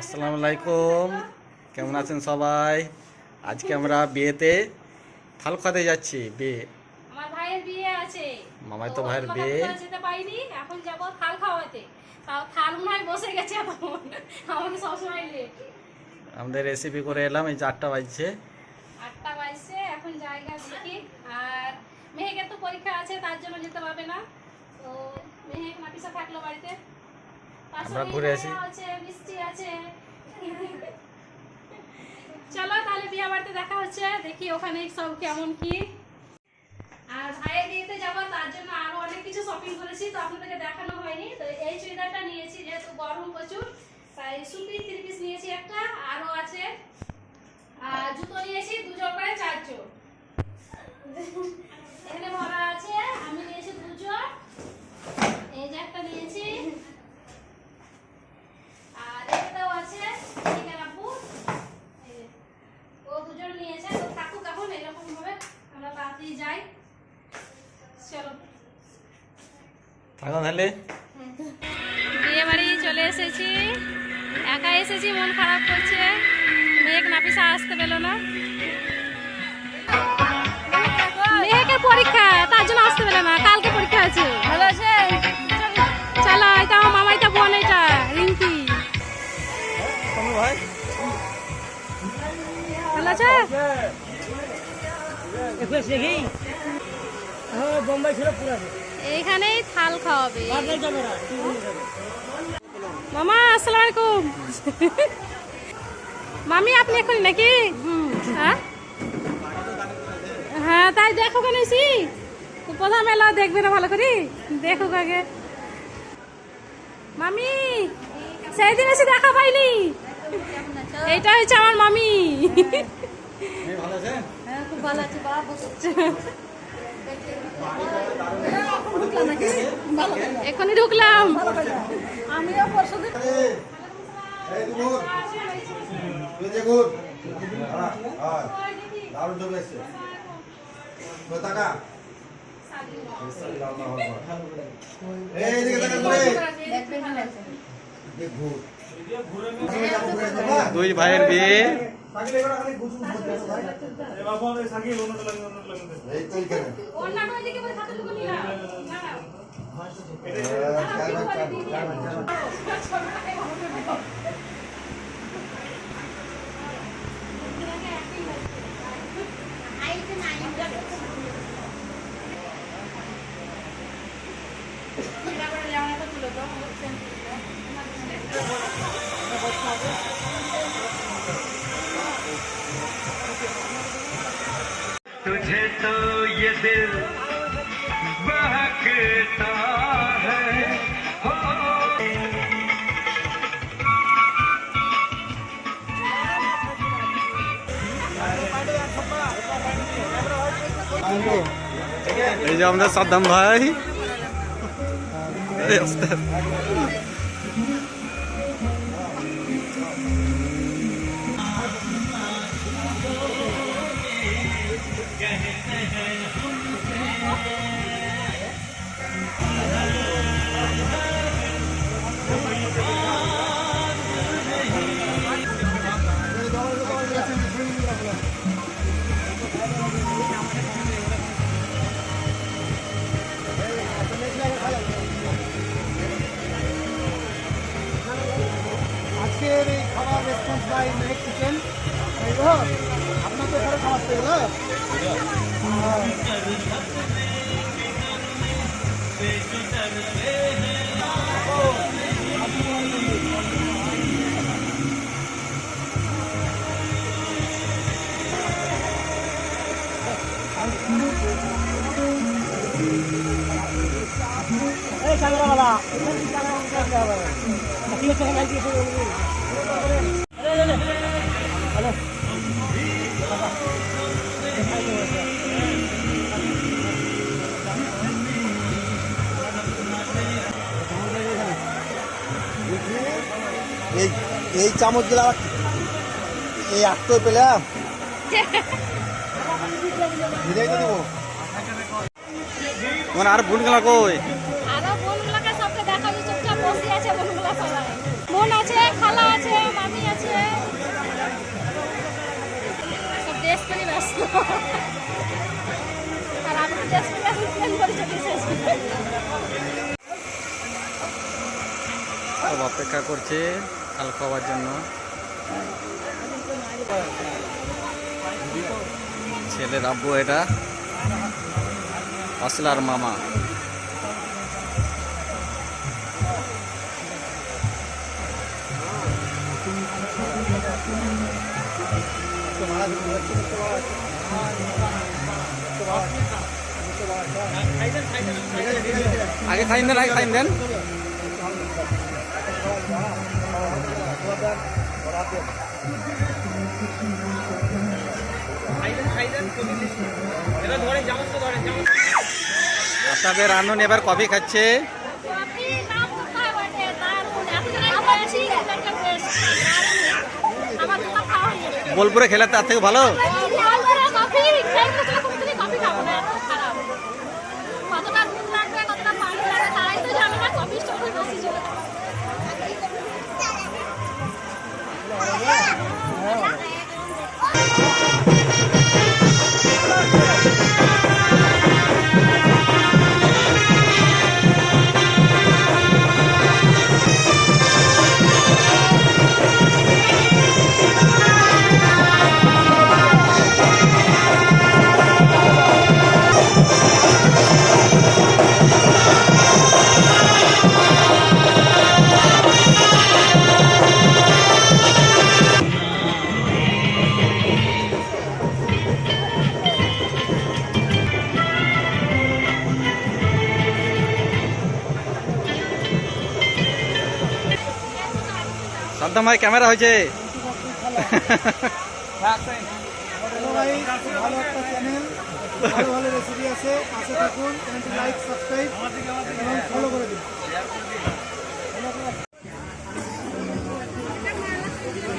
আসসালামু আলাইকুম। কেমন আছেন সবাই? আজকে আমরা বিয়েতে খাতে যাচ্ছি বিয়ে। আমার ভাইয়ের বিয়ে আছে। মামাই তো ভাইয়ের বিয়ে। যেতে পাইনি এখন যাব থাল খাওয়াতে। তাও থাল মনে বসে গেছে তখন আমাকে সবসময় লেট আমাদের রেসিপি করে এলাম এই চারটা বাজছে। আটটা বাজছে এখন জায়গা দেখি। আর মেহেকের তো পরীক্ষা আছে তার জন্য যেতে পারবে না। তো মেহেক নাপিসা থাকল বাড়িতে। আমরা ঘুরে আসি। আছে মিষ্টি আছে। চলো তাহলে বিয়ে বাড়িতে দেখা হচ্ছে দেখি ওখানে সব কেমন কি। আর ভাইয়ের বিয়েতে যাব তার জন্য আরও অনেক কিছু শপিং করেছি তো আপনাদেরকে দেখানো হয়নি। তো এই চুড়িদারটা নিয়েছি যেহেতু গরম প্রচুর তাই সুতির থ্রি পিস নিয়েছি একটা আরও আছে। আর জুতো নিয়েছি দুজন করে চারজন এখানে ভরা আছে আমি নিয়েছি দুজন এই যে একটা নিয়েছি আর এটাও আছে এখানে আপু এই যে, ও দুজন নিয়েছে তো থাকুক এখন এরকম ভাবে আমরা তাড়াতাড়ি যাই চলো থাকো তাহলে? বিয়ে বাড়ি চলে এসেছি। একা এসেছি মন খারাপ করছে। মেঘ নাপিসা আসতে পেল না। মেয়েকে পরীক্ষা তার জন্য আসতে পেল না। কালকে পরীক্ষা আছে ভালো আছে? চলো এটা আমার মামাইটা বোন এটা রিঙ্কি। ভালো আছে? বোম্বাই এইখানেই থাল খাওয়াবে। মামা আসসালামু আলাইকুম। মামি আপনি এখন নাকি? হ্যাঁ? হ্যাঁ তাই দেখো কেন তো প্রথমে দেখবে না ভালো করে? দেখো আগে। মামি সেই দিন এসে দেখা পাইনি। এইটা হচ্ছে আমার মামি। ভালো আছেন খুব ভালো আছে এখনই ঢুকলাম এই দুগুণ তুই যে গুণ হ্যাঁ হ্যাঁ দারুণ জমে এসছে তো টাকা এই দিকে টাকা করে দেখ ঘুর দুই ভাইয়ের বিয়ে। এই তো तुझे तो ये दिल बहकता এই যে আমরা সাদ্দাম ভাই। আস্তে এই এই চামচগুলা এই আটটো ভিজাই মানে আর ভুল গেলা কই? সব অপেক্ষা করছে কাল খাওয়ার জন্য। ছেলের আব্বু এটা আসলার মামা। আগে সাইন দেন, আগে খাইন দেন। আপনাদের রানুন এবার কফি খাচ্ছে। বোলপুরে খেলে তার থেকে ভালো? ভাই ক্যামেরা হয়েছে।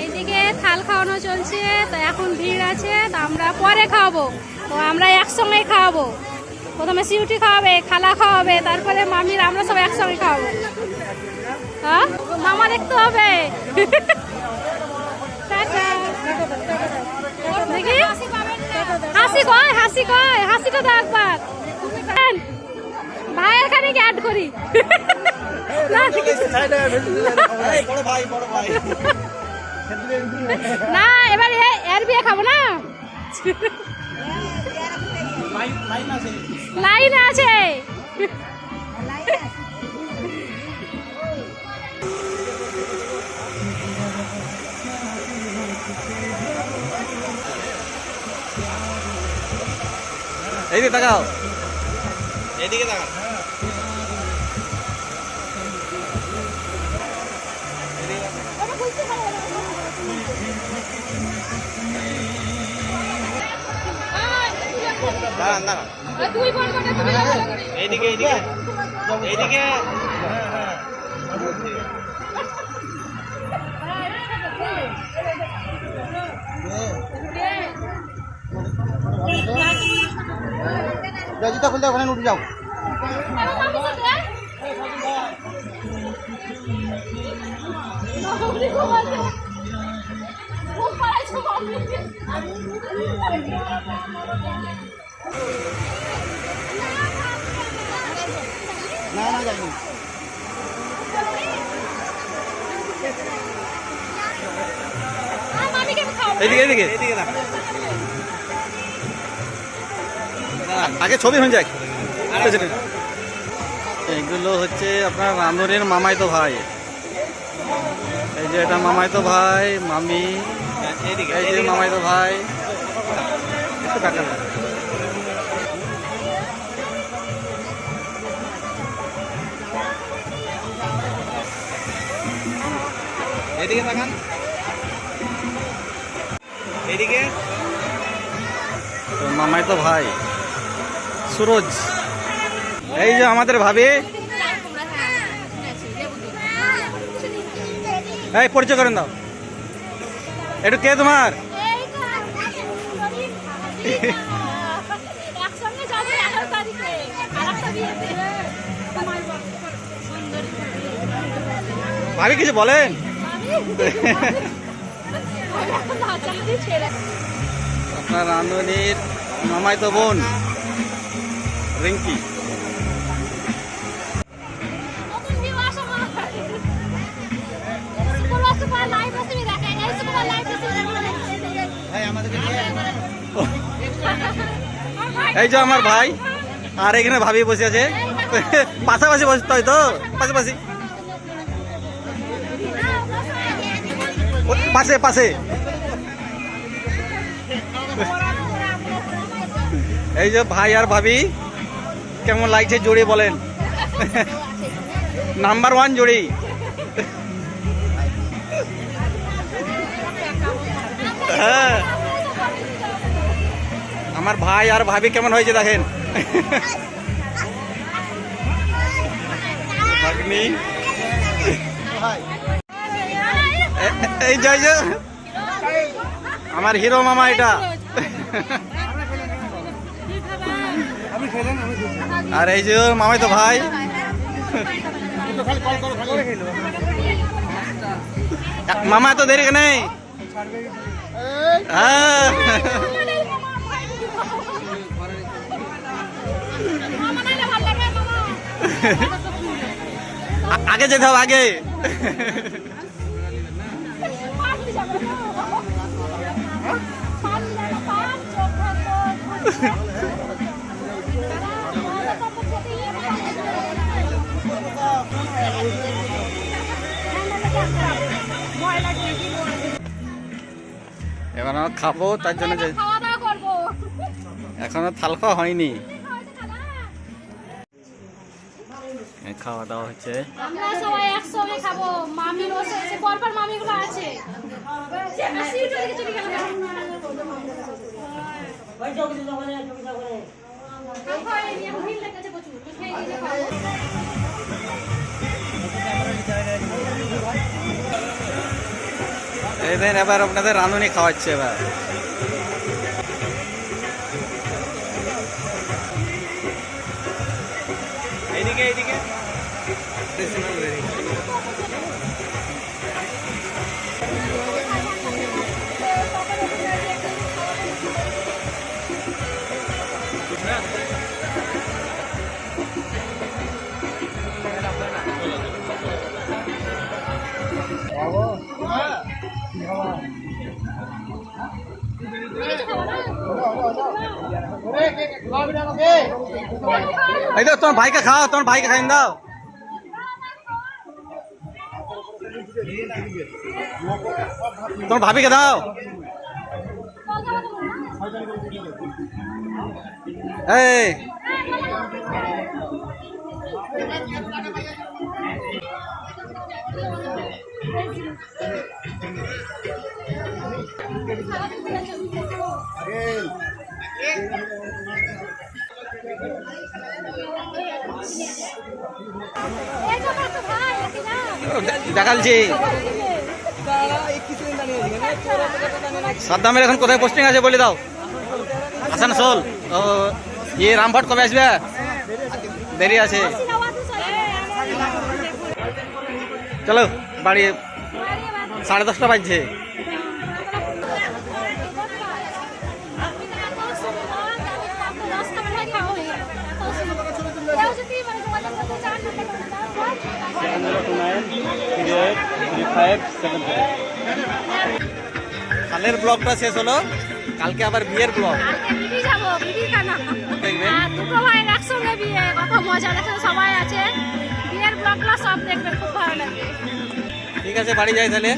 এইদিকে থাল খাওয়ানো চলছে, তো এখন ভিড় আছে, তো আমরা পরে খাওয়াবো। তো আমরা একসঙ্গে খাওয়াবো। প্রথমে সিউটি খাওয়াবে, খালা খাওয়াবে, তারপরে মামির, আমরা সব একসঙ্গে খাওয়াবো। হ্যাঁ? মামা দেখতে হবে। দেখি। হাসি কয় হাসি কয় হাসিটা তো একবার। ভাইয়ের খানে অ্যাড করি। না, এবার এর বিয়ে খাব না? লাইন আছে। এইদিকে তাকাও। এইদিকে তাকাও দাঁড়ান দাঁড়ান। না তুমি বলো না। এইদিকে এইদিকে। এইদিকে। জুতা ওখানে উঠে যাও। ঘুম পাড়াইছো মামিকে। না যাইনি। আগে ছবি হয়ে যাক। এইগুলো হচ্ছে আপনার রানুরের মামাইতো ভাই। এই যে এটা মামাইতো ভাই মামি এই যে মামাইতো ভাই। একটু কাটা এদিকে তাকান। এদিকে। তো মামাই তো ভাই। সুরজ। এই যে আমাদের ভাবি। এই পরিচয় করেন দাও। একটু কে তোমার? ভাবি কিছু বলেন। আপনার রাঁধুনির মামাই তো বোন। রিঙ্কি। এই যে আমার ভাই আর এখানে ভাবি বসে আছে। পাশাপাশি বসতে হয় তো? পাশাপাশি। পাশে পাশে। এই যে ভাই আর ভাবি। কেমন লাগছে জুড়ি বলেন? নাম্বার ওয়ান জুড়ি হ্যাঁ। আমার ভাই আর ভাবি কেমন হয়েছে দেখেন। এই যে এই যে। আমার হিরো মামা এটা। আপনি খেলেন আমি আর এই যে মামাই তো ভাই। মামা তো দেরি নেই হ্যাঁ। আগে যেতে হবে, আগে। এবার আমরা খাব, তার জন্য এখনও থাল খাওয়া হয়নি। খাওয়া দাওয়া হচ্ছে। আমরা সবাই একসঙ্গে খাব। মামি বসে আছে, পরপর মামিগুলো আছে। দিন এবার আপনাদের রাঁধুনি খাওয়াচ্ছে এবার। এইদিকে এইদিকে। এই তো তোমার ভাইকে খাও তোমার ভাইকে খাইন দাও। তোমার ভাবিকে দাও। এই। দেখালছি। সাদ্দামের এখন কোথায় পোস্টিং আছে বলে দাও। আসানসোল ও ইয়ে রামভট কবে আসবে? দেরি আছে। চলো, বাড়ি সাড়ে দশটা বাজছে। কালের ব্লগটা শেষ হলো। কালকে আবার বিয়ের ব্লগ। দুটো ভাইয়ের একসঙ্গে বিয়ে কত মজা দেখে সবাই আছে। বিয়ের ব্লগগুলো সব দেখবে খুব ভালো লাগবে। ঠিক আছে বাড়ি যাই তাহলে।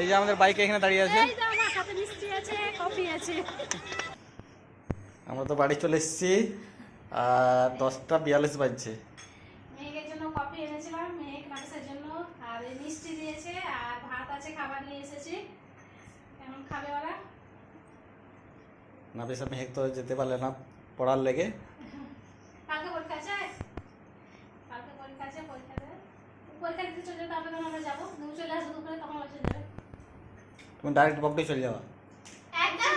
এই যে আমাদের বাইকে এখানে দাঁড়িয়ে আছে। আমার হাতে মিষ্টি আছে কফি আছে। আমরা তো বাড়ি চলে এসেছি আর দশটা বিয়াল্লিশ বাজছে। কফি এনেছিলাম মেয়েক নার্সের জন্য আর মিষ্টি দিয়েছে আর ভাত আছে খাবার নিয়ে এসেছি। এখন খাবে ওরা? না বেশ মেহেক তো যেতে পারলে না পড়ার লেগে। কালকে পরীক্ষা আছে? কালকে পরীক্ষা আছে পরীক্ষা দেবে। পরীক্ষা দিতে চলে যেতে হবে তখন আমরা যাব। তুমি চলে আসব দুপুরে তখন ওরা চলে যাবে। তুমি ডাইরেক্ট বকটেই চলে যাওয়া একদম।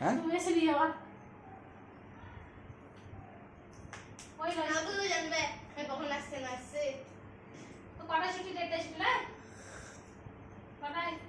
হ্যাঁ? তুমি এসে নিয়ে যাওয়া ওই पटाशुटी लेटेस्ट पता है